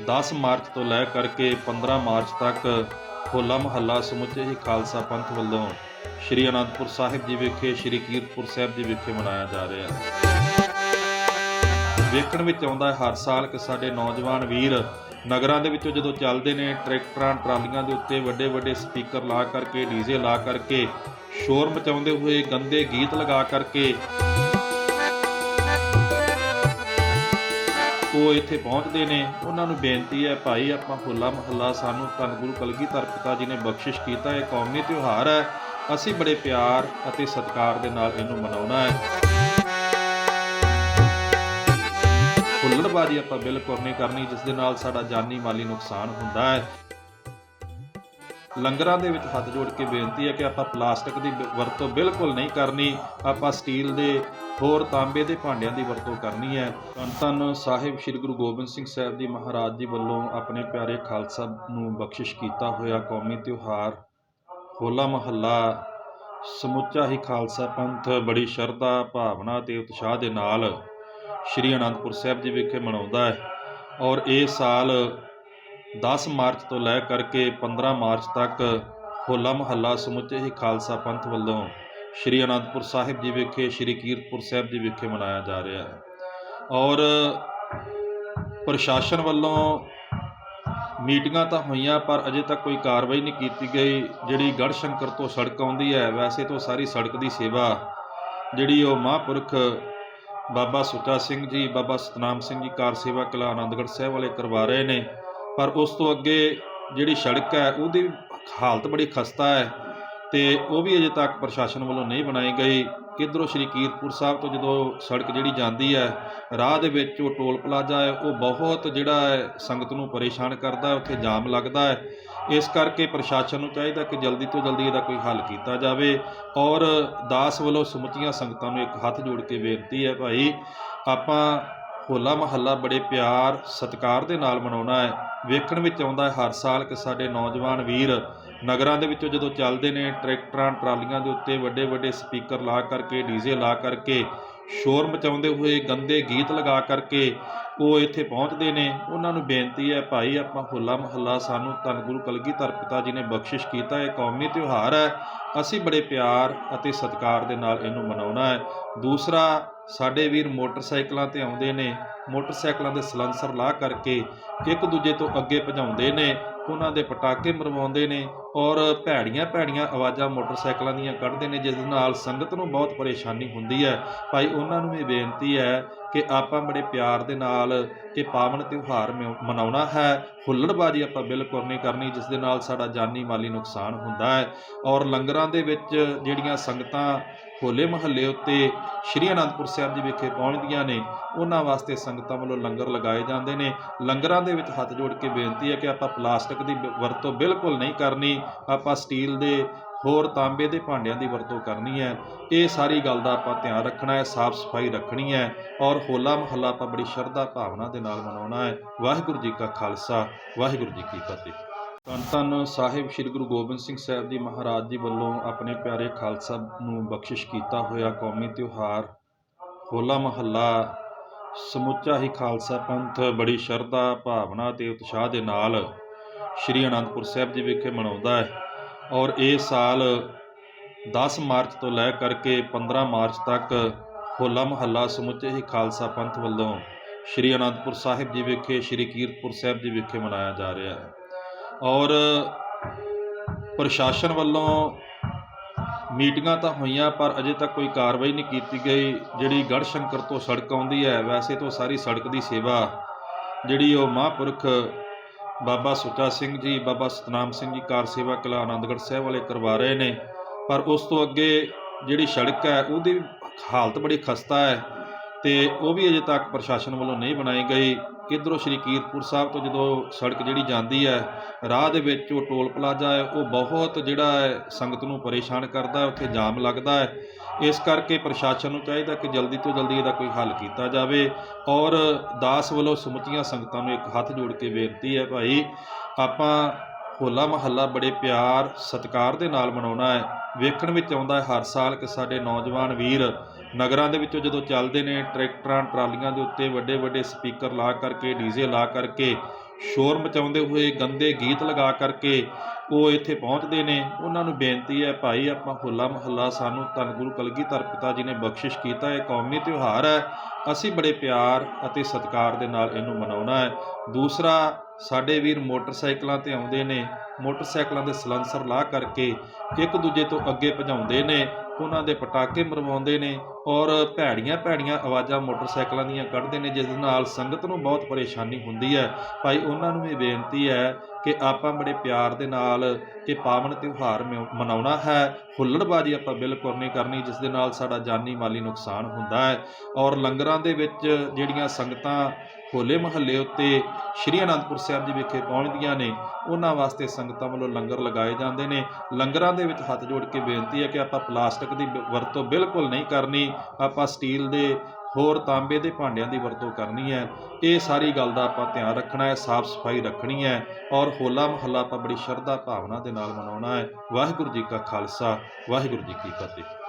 10 March ਤੋਂ ਲੈ ਕਰਕੇ 15 ਮਾਰਚ ਤੱਕ ਹੋਲਾ ਮਹੱਲਾ ਸਮੁੱਚੇ ਹੀ ਖਾਲਸਾ ਪੰਥ ਵੱਲੋਂ ਸ਼੍ਰੀ ਅਨੰਦਪੁਰ ਸਾਹਿਬ ਜੀ ਵਿਖੇ, ਸ਼੍ਰੀ ਕੀਰਤਪੁਰ ਸਾਹਿਬ ਜੀ ਵਿਖੇ ਮਨਾਇਆ ਜਾ ਰਿਹਾ ਹੈ। ਵੇਖਣ ਵਿੱਚ ਆਉਂਦਾ ਹੈ, ਹਰ ਸਾਲ ਕਿ ਸਾਡੇ ਨੌਜਵਾਨ ਵੀਰ ਨਗਰਾਂ ਦੇ ਵਿੱਚੋਂ ਜਦੋਂ ਚੱਲਦੇ ਨੇ, ਟਰੈਕਟਰਾਂ, ਟਰਾਲੀਆਂ ਦੇ ਉੱਤੇ ਵੱਡੇ ਵੱਡੇ ਸਪੀਕਰ ਲਾ ਕਰਕੇ, ਡੀਜ਼ੇ ਲਾ ਕਰਕੇ, ਸ਼ੋਰ ਮਚਾਉਂਦੇ ਹੋਏ ਗੰਦੇ ਗੀਤ ਲਗਾ ਕਰਕੇ ਉਹ ਇੱਥੇ ਪਹੁੰਚਦੇ ਨੇ। ਉਹਨਾਂ ਨੂੰ ਬੇਨਤੀ ਹੈ, ਭਾਈ, ਆਪਾਂ ਹੋਲਾ ਮਹੱਲਾ, ਸਾਨੂੰ ਧੰਨ ਗੁਰੂ ਕਲਗੀਧਰ ਪਿਤਾ ਜੀ ਨੇ ਬਖਸ਼ਿਸ਼ ਕੀਤਾ, ਇਹ ਕੌਮੀ ਤਿਉਹਾਰ ਹੈ। ਅਸੀਂ ਬੜੇ ਪਿਆਰ ਅਤੇ ਸਤਿਕਾਰ ਦੇ ਨਾਲ ਇਹਨੂੰ ਮਨਾਉਣਾ ਹੈ। ਹੁੱਲੜਬਾਜ਼ੀ ਆਪਾਂ ਬਿਲਕੁਲ ਨਹੀਂ ਕਰਨੀ, ਜਿਸ ਦੇ ਨਾਲ ਸਾਡਾ ਜਾਨੀ ਮਾਲੀ ਨੁਕਸਾਨ ਹੁੰਦਾ ਹੈ। ਲੰਗਰਾਂ ਦੇ ਵਿੱਚ ਹੱਥ ਜੋੜ ਕੇ ਬੇਨਤੀ ਹੈ ਕਿ ਆਪਾਂ ਪਲਾਸਟਿਕ ਦੀ ਬ- ਵਰਤੋਂ ਬਿਲਕੁਲ ਨਹੀਂ ਕਰਨੀ। ਆਪਾਂ ਸਟੀਲ ਦੇ ਹੋਰ ਤਾਂਬੇ ਦੇ ਭਾਂਡਿਆਂ ਦੀ ਵਰਤੋਂ ਕਰਨੀ ਹੈ। ਧੰਨ ਸਾਹਿਬ ਸ੍ਰੀ ਗੁਰੂ ਗੋਬਿੰਦ ਸਿੰਘ ਸਾਹਿਬ ਜੀ ਮਹਾਰਾਜ ਜੀ ਵੱਲੋਂ ਆਪਣੇ ਪਿਆਰੇ ਖਾਲਸਾ ਨੂੰ ਬਖਸ਼ਿਸ਼ ਕੀਤਾ ਹੋਇਆ ਕੌਮੀ ਤਿਉਹਾਰ, ਹੋਲਾ ਮਹੱਲਾ, ਸਮੁੱਚਾ ਹੀ ਖਾਲਸਾ ਪੰਥ, ਬੜੀ ਸ਼ਰਧਾ, ਭਾਵਨਾ ਤੇ ਉਤਸ਼ਾਹ ਦੇ ਨਾਲ ਸ਼੍ਰੀ ਅਨੰਦਪੁਰ ਸਾਹਿਬ ਜੀ ਵਿਖੇ ਮਨਾਉਂਦਾ ਹੈ। ਔਰ ਇਹ ਸਾਲ 10 ਮਾਰਚ ਤੋਂ ਲੈ ਕਰਕੇ 15 ਮਾਰਚ ਤੱਕ ਹੋਲਾ ਮਹੱਲਾ ਸਮੁੱਚੇ ਹੀ ਖਾਲਸਾ ਪੰਥ ਵੱਲੋਂ ਸ਼੍ਰੀ ਅਨੰਦਪੁਰ ਸਾਹਿਬ ਜੀ ਵਿਖੇ, ਸ਼੍ਰੀ ਕੀਰਤਪੁਰ ਸਾਹਿਬ ਜੀ ਵਿਖੇ ਮਨਾਇਆ ਜਾ ਰਿਹਾ ਹੈ। ਔਰ ਪ੍ਰਸ਼ਾਸਨ ਵੱਲੋਂ ਮੀਟਿੰਗਾਂ ਤਾਂ ਹੋਈਆਂ, ਪਰ ਅਜੇ ਤੱਕ ਕੋਈ ਕਾਰਵਾਈ ਨਹੀਂ ਕੀਤੀ ਗਈ। ਜਿਹੜੀ ਗੜਸ਼ੰਕਰ ਤੋਂ ਸੜਕ ਆਉਂਦੀ ਹੈ, ਵੈਸੇ ਤੋਂ ਸਾਰੀ ਸੜਕ ਦੀ ਸੇਵਾ ਜਿਹੜੀ ਉਹ ਮਹਾਂਪੁਰਖ ਬਾਬਾ ਸੁੱਚਾ ਸਿੰਘ ਜੀ, ਬਾਬਾ ਸਤਨਾਮ ਸਿੰਘ ਜੀ ਕਾਰ ਸੇਵਾ ਕਲਾ ਆਨੰਦਗੜ੍ਹ ਸਾਹਿਬ ਵਾਲੇ ਕਰਵਾ ਰਹੇ ਨੇ। ਪਰ ਉਸ ਤੋਂ ਅੱਗੇ ਜਿਹੜੀ ਸੜਕ ਹੈ, ਉਹਦੀ ਹਾਲਤ ਬੜੀ ਖਸਤਾ ਹੈ ਤੇ ਉਹ ਵੀ ਅਜੇ ਤੱਕ ਪ੍ਰਸ਼ਾਸਨ ਵੱਲੋਂ ਨਹੀਂ ਬਣਾਈ ਗਈ। ਇਧਰੋਂ ਸ਼੍ਰੀ ਕੀਰਤਪੁਰ ਸਾਹਿਬ ਤੋਂ ਜਦੋਂ ਸੜਕ ਜਿਹੜੀ ਜਾਂਦੀ ਹੈ, ਰਾਹ ਦੇ ਵਿੱਚ ਉਹ ਟੋਲ ਪਲਾਜ਼ਾ ਹੈ, ਉਹ ਬਹੁਤ ਜਿਹੜਾ ਹੈ, ਸੰਗਤ ਨੂੰ ਪਰੇਸ਼ਾਨ ਕਰਦਾ ਉੱਥੇ ਜਾਮ ਲੱਗਦਾ ਹੈ। ਇਸ ਕਰਕੇ ਪ੍ਰਸ਼ਾਸਨ ਨੂੰ ਚਾਹੀਦਾ ਕਿ ਜਲਦੀ ਤੋਂ ਜਲਦੀ ਇਹਦਾ ਕੋਈ ਹੱਲ ਕੀਤਾ ਜਾਵੇ ਔਰ ਦਾਸ ਵੱਲੋਂ ਸਮੁੱਚੀਆਂ ਸੰਗਤਾਂ ਨੂੰ ਇੱਕ ਹੱਥ ਜੋੜ ਕੇ ਬੇਨਤੀ ਹੈ ਭਾਈ, ਆਪਾਂ ਹੋਲਾ ਮਹੱਲਾ ਬੜੇ ਪਿਆਰ, ਸਤਿਕਾਰ ਦੇ ਨਾਲ ਮਨਾਉਣਾ ਹੈ। ਵੇਖਣ ਵਿੱਚ ਆਉਂਦਾ ਹੈ, ਹਰ ਸਾਲ ਕਿ ਸਾਡੇ ਨੌਜਵਾਨ ਵੀਰ ਨਗਰਾਂ ਦੇ ਵਿੱਚੋਂ ਜਦੋਂ ਚੱਲਦੇ ਨੇ, ਟਰੈਕਟਰਾਂ, ਟਰਾਲੀਆਂ ਦੇ ਉੱਤੇ ਵੱਡੇ ਵੱਡੇ ਸਪੀਕਰ ਲਾ ਕਰਕੇ, ਡੀਜ਼ੇ ਲਾ ਕਰਕੇ, ਸ਼ੋਰ ਮਚਾਉਂਦੇ ਹੋਏ ਗੰਦੇ ਗੀਤ ਲਗਾ ਕਰਕੇ ਉਹ ਇੱਥੇ ਪਹੁੰਚਦੇ ਨੇ। ਉਹਨਾਂ ਨੂੰ ਬੇਨਤੀ ਹੈ, ਭਾਈ, ਆਪਾਂ ਹੋਲਾ ਮਹੱਲਾ ਸਾਨੂੰ ਧੰਨ ਗੁਰੂ ਕਲਗੀਧਰ ਪਿਤਾ ਜੀ ਨੇ ਬਖਸ਼ਿਸ਼ ਕੀਤਾ, ਇਹ ਕੌਮੀ ਤਿਉਹਾਰ ਹੈ। ਅਸੀਂ ਬੜੇ ਪਿਆਰ ਅਤੇ ਸਤਿਕਾਰ ਦੇ ਨਾਲ ਇਹਨੂੰ ਮਨਾਉਣਾ ਹੈ। ਦੂਸਰਾ ਸਾਡੇ ਵੀਰ ਮੋਟਰਸਾਈਕਲਾਂ ਤੇ ਆਉਂਦੇ ਨੇ। ਮੋਟਰਸਾਈਕਲਾਂ ਦੇ ਸਲੰਸਰ ਲਾ ਕਰਕੇ ਇੱਕ ਦੂਜੇ ਤੋਂ ਅੱਗੇ ਭਜਾਉਂਦੇ ਨੇ। ਉਹਨਾਂ ਦੇ ਪਟਾਕੇ ਮਰਵਾਉਂਦੇ ਨੇ ਔਰ ਭੈੜੀਆਂ ਭੈੜੀਆਂ ਆਵਾਜ਼ਾਂ ਮੋਟਰਸਾਈਕਲਾਂ ਦੀਆਂ ਕੱਢਦੇ ਨੇ, ਜਿਸ ਨਾਲ ਸੰਗਤ ਨੂੰ ਬਹੁਤ ਪਰੇਸ਼ਾਨੀ ਹੁੰਦੀ ਹੈ। ਭਾਈ, ਉਹਨਾਂ ਨੂੰ ਇਹ ਬੇਨਤੀ ਹੈ ਕਿ ਆਪਾਂ ਬੜੇ ਪਿਆਰ ਦੇ ਨਾਲ ਇਹ ਪਾਵਨ ਤਿਉਹਾਰ ਮਿਉ- ਮਨਾਉਣਾ ਹੈ। ਹੁੱਲੜਬਾਜ਼ੀ ਆਪਾਂ ਬਿਲਕੁਲ ਨਹੀਂ ਕਰਨੀ, ਜਿਸ ਦੇ ਨਾਲ ਸਾਡਾ ਜਾਨੀ ਮਾਲੀ ਨੁਕਸਾਨ ਹੁੰਦਾ ਹੈ। ਔਰ ਲੰਗਰਾਂ ਦੇ ਵਿੱਚ ਜਿਹੜੀਆਂ ਸੰਗਤਾਂ ਹੋਲੇ ਮਹੱਲੇ ਉੱਤੇ ਸ਼੍ਰੀ ਅਨੰਦਪੁਰ ਸਾਹਿਬ ਜੀ ਵਿਖੇ ਪਹੁੰਚਦੀਆਂ ਨੇ, ਉਹਨਾਂ ਵਾਸਤੇ ਸੰਗਤਾਂ ਵੱਲੋਂ ਲੰਗਰ ਲਗਾਏ ਜਾਂਦੇ ਨੇ। ਲੰਗਰਾਂ ਦੇ ਵਿੱਚ ਹੱਥ ਜੋੜ ਕੇ ਬੇਨਤੀ ਹੈ ਕਿ ਆਪਾਂ ਪਲਾਸਟਿਕ ਦੀ ਬ- ਵਰਤੋਂ ਬਿਲਕੁਲ ਨਹੀਂ ਕਰਨੀ। ਆਪਾਂ ਸਟੀਲ ਦੇ ਹੋਰ ਤਾਂਬੇ ਦੇ ਭਾਂਡਿਆਂ ਦੀ ਵਰਤੋਂ ਕਰਨੀ ਹੈ। ਇਹ ਸਾਰੀ ਗੱਲ ਦਾ ਆਪਾਂ ਧਿਆਨ ਰੱਖਣਾ ਹੈ, ਸਾਫ਼ ਸਫ਼ਾਈ ਰੱਖਣੀ ਹੈ ਔਰ ਹੋਲਾ ਮਹੱਲਾ ਆਪਾਂ ਬੜੀ ਸ਼ਰਧਾ ਭਾਵਨਾ ਦੇ ਨਾਲ ਮਨਾਉਣਾ ਹੈ। ਵਾਹਿਗੁਰੂ ਜੀ ਕਾ ਖਾਲਸਾ, ਵਾਹਿਗੁਰੂ ਜੀ ਕੀ ਫਤਿਹ। ਤਨ ਧੰਨ ਸਾਹਿਬ ਸ੍ਰੀ ਗੁਰੂ ਗੋਬਿੰਦ ਸਿੰਘ ਸਾਹਿਬ ਜੀ ਮਹਾਰਾਜ ਜੀ ਵੱਲੋਂ ਆਪਣੇ ਪਿਆਰੇ ਖਾਲਸਾ ਨੂੰ ਬਖਸ਼ਿਸ਼ ਕੀਤਾ ਹੋਇਆ ਕੌਮੀ ਤਿਉਹਾਰ, ਹੋਲਾ ਮਹੱਲਾ, ਸਮੁੱਚਾ ਹੀ ਖਾਲਸਾ ਪੰਥ ਬੜੀ ਸ਼ਰਧਾ, ਭਾਵਨਾ ਤੇ ਉਤਸ਼ਾਹ ਦੇ ਨਾਲ ਸ਼੍ਰੀ ਅਨੰਦਪੁਰ ਸਾਹਿਬ ਜੀ ਵਿਖੇ ਮਨਾਉਂਦਾ ਹੈ ਔਰ ਇਹ ਸਾਲ 10 ਮਾਰਚ ਤੋਂ ਲੈ ਕਰਕੇ 15 ਮਾਰਚ ਤੱਕ ਹੋਲਾ ਮਹੱਲਾ ਸਮੁੱਚੇ ਹੀ ਖਾਲਸਾ ਪੰਥ ਵੱਲੋਂ ਸ਼੍ਰੀ ਅਨੰਦਪੁਰ ਸਾਹਿਬ ਜੀ ਵਿਖੇ, ਸ਼੍ਰੀ ਕੀਰਤਪੁਰ ਸਾਹਿਬ ਜੀ ਵਿਖੇ ਮਨਾਇਆ ਜਾ ਰਿਹਾ ਹੈ। ਔਰ ਪ੍ਰਸ਼ਾਸਨ ਵੱਲੋਂ ਮੀਟਿੰਗਾਂ ਤਾਂ ਹੋਈਆਂ, ਪਰ ਅਜੇ ਤੱਕ ਕੋਈ ਕਾਰਵਾਈ ਨਹੀਂ ਕੀਤੀ ਗਈ। ਜਿਹੜੀ ਗੜਸ਼ੰਕਰ ਤੋਂ ਸੜਕ ਆਉਂਦੀ ਹੈ, ਵੈਸੇ ਤਾਂ ਸਾਰੀ ਸੜਕ ਦੀ ਸੇਵਾ ਜਿਹੜੀ ਉਹ ਮਹਾਂਪੁਰਖ ਬਾਬਾ ਸੁੱਚਾ ਸਿੰਘ ਜੀ, ਬਾਬਾ ਸਤਨਾਮ ਸਿੰਘ ਜੀ ਕਾਰ ਸੇਵਾ ਕਲਾ ਆਨੰਦਗੜ੍ਹ ਸਾਹਿਬ ਵਾਲੇ ਕਰਵਾ ਰਹੇ ਨੇ। ਪਰ ਉਸ ਤੋਂ ਅੱਗੇ ਜਿਹੜੀ ਸੜਕ ਹੈ, ਉਹਦੀ ਹਾਲਤ ਬੜੀ ਖਸਤਾ ਹੈ ਤੇ ਉਹ ਵੀ ਅਜੇ ਤੱਕ ਪ੍ਰਸ਼ਾਸਨ ਵੱਲੋਂ ਨਹੀਂ ਬਣਾਈ ਗਈ। ਇਧਰੋਂ ਸ਼੍ਰੀ ਕੀਰਤਪੁਰ ਸਾਹਿਬ ਤੋਂ ਜਦੋਂ ਸੜਕ ਜਿਹੜੀ ਜਾਂਦੀ ਹੈ, ਰਾਹ ਦੇ ਵਿੱਚ ਉਹ ਟੋਲ ਪਲਾਜ਼ਾ ਹੈ, ਉਹ ਬਹੁਤ ਜਿਹੜਾ ਹੈ ਸੰਗਤ ਨੂੰ ਪਰੇਸ਼ਾਨ ਕਰਦਾ ਹੈ, ਉੱਥੇ ਜਾਮ ਲੱਗਦਾ ਹੈ। ਇਸ ਕਰਕੇ ਪ੍ਰਸ਼ਾਸਨ ਨੂੰ ਚਾਹੀਦਾ ਕਿ ਜਲਦੀ ਤੋਂ ਜਲਦੀ ਇਹਦਾ ਕੋਈ ਹੱਲ ਕੀਤਾ ਜਾਵੇ ਔਰ ਦਾਸ ਵੱਲੋਂ ਸਮੁੱਚੀਆਂ ਸੰਗਤਾਂ ਨੂੰ ਇੱਕ ਹੱਥ ਜੋੜ ਕੇ ਬੇਨਤੀ ਹੈ ਭਾਈ, ਆਪਾਂ ਹੋਲਾ ਮਹੱਲਾ ਬੜੇ ਪਿਆਰ, ਸਤਿਕਾਰ ਦੇ ਨਾਲ ਮਨਾਉਣਾ ਹੈ। ਵੇਖਣ ਵਿੱਚ ਆਉਂਦਾ ਹੈ, ਹਰ ਸਾਲ ਕਿ ਸਾਡੇ ਨੌਜਵਾਨ ਵੀਰ ਨਗਰਾਂ ਦੇ ਵਿੱਚੋਂ ਜਦੋਂ ਚੱਲਦੇ ਨੇ, ਟਰੈਕਟਰਾਂ, ਟਰਾਲੀਆਂ ਦੇ ਉੱਤੇ ਵੱਡੇ ਵੱਡੇ ਸਪੀਕਰ ਲਾ ਕਰਕੇ, ਡੀਜ਼ੇ ਲਾ ਕਰਕੇ, ਸ਼ੋਰ ਮਚਾਉਂਦੇ ਹੋਏ ਗੰਦੇ ਗੀਤ ਲਗਾ ਕਰਕੇ ਉਹ ਇੱਥੇ ਪਹੁੰਚਦੇ ਨੇ। ਉਹਨਾਂ ਨੂੰ ਬੇਨਤੀ ਹੈ, ਭਾਈ, ਆਪਾਂ ਹੋਲਾ ਮਹੱਲਾ ਸਾਨੂੰ ਧੰਨ ਗੁਰੂ ਕਲਗੀਧਰ ਪਿਤਾ ਜੀ ਨੇ ਬਖਸ਼ਿਸ਼ ਕੀਤਾ ਇਹ ਕੌਮੀ ਤਿਉਹਾਰ ਹੈ। ਅਸੀਂ ਬੜੇ ਪਿਆਰ ਅਤੇ ਸਤਿਕਾਰ ਦੇ ਨਾਲ ਇਹਨੂੰ ਮਨਾਉਣਾ ਹੈ। ਦੂਸਰਾ ਸਾਡੇ ਵੀਰ ਮੋਟਰਸਾਈਕਲਾਂ ਤੇ ਆਉਂਦੇ ਨੇ, ਮੋਟਰਸਾਈਕਲਾਂ ਦੇ ਸਲੈਂਸਰ ਲਾ ਕਰਕੇ ਇੱਕ ਦੂਜੇ ਤੋਂ ਅੱਗੇ ਭਜਾਉਂਦੇ ਨੇ, ਉਹਨਾਂ ਦੇ ਪਟਾਕੇ ਮਰਵਾਉਂਦੇ ਨੇ ਔਰ ਭੈੜੀਆਂ ਭੈੜੀਆਂ ਆਵਾਜ਼ਾਂ ਮੋਟਰਸਾਈਕਲਾਂ ਦੀਆਂ ਕੱਢਦੇ ਨੇ, ਜਿਸ ਨਾਲ ਸੰਗਤ ਨੂੰ ਬਹੁਤ ਪਰੇਸ਼ਾਨੀ ਹੁੰਦੀ ਹੈ। ਭਾਈ, ਉਹਨਾਂ ਨੂੰ ਵੀ ਬੇਨਤੀ ਹੈ ਕਿ ਆਪਾਂ ਬੜੇ ਪਿਆਰ ਦੇ ਨਾਲ ਇਹ ਪਾਵਨ ਤਿਉਹਾਰ ਮ- ਮਨਾਉਣਾ ਹੈ। ਹੁੱਲੜਬਾਜ਼ੀ ਆਪਾਂ ਬਿਲਕੁਲ ਨਹੀਂ ਕਰਨੀ, ਜਿਸ ਦੇ ਨਾਲ ਸਾਡਾ ਜਾਨੀ ਮਾਲੀ ਨੁਕਸਾਨ ਹੁੰਦਾ ਹੈ। ਔਰ ਲੰਗਰਾਂ ਦੇ ਵਿੱਚ ਜਿਹੜੀਆਂ ਸੰਗਤਾਂ ਹੋਲੇ ਮਹੱਲੇ ਉੱਤੇ ਸ਼੍ਰੀ ਅਨੰਦਪੁਰ ਸਾਹਿਬ ਜੀ ਵਿਖੇ ਪਹੁੰਚਦੀਆਂ ਨੇ, ਉਹਨਾਂ ਵਾਸਤੇ ਸੰਗਤਾਂ ਵੱਲੋਂ ਲੰਗਰ ਲਗਾਏ ਜਾਂਦੇ ਨੇ। ਲੰਗਰਾਂ ਦੇ ਵਿੱਚ ਹੱਥ ਜੋੜ ਕੇ ਬੇਨਤੀ ਹੈ ਕਿ ਆਪਾਂ ਪਲਾਸਟਿਕ ਦੀ ਬ- ਵਰਤੋਂ ਬਿਲਕੁਲ ਨਹੀਂ ਕਰਨੀ। ਆਪਾਂ ਸਟੀਲ ਦੇ ਹੋਰ ਤਾਂਬੇ ਦੇ ਭਾਂਡਿਆਂ ਦੀ ਵਰਤੋਂ ਕਰਨੀ ਹੈ। ਇਹ ਸਾਰੀ ਗੱਲ ਦਾ ਆਪਾਂ ਧਿਆਨ ਰੱਖਣਾ ਹੈ, ਸਾਫ਼ ਸਫ਼ਾਈ ਰੱਖਣੀ ਹੈ ਔਰ ਹੋਲਾ ਮਹੱਲਾ ਆਪਾਂ ਬੜੀ ਸ਼ਰਧਾ ਭਾਵਨਾ ਦੇ ਨਾਲ ਮਨਾਉਣਾ ਹੈ। ਵਾਹਿਗੁਰੂ ਜੀ ਕਾ ਖਾਲਸਾ, ਵਾਹਿਗੁਰੂ ਜੀ ਕੀ ਫਤਿਹ।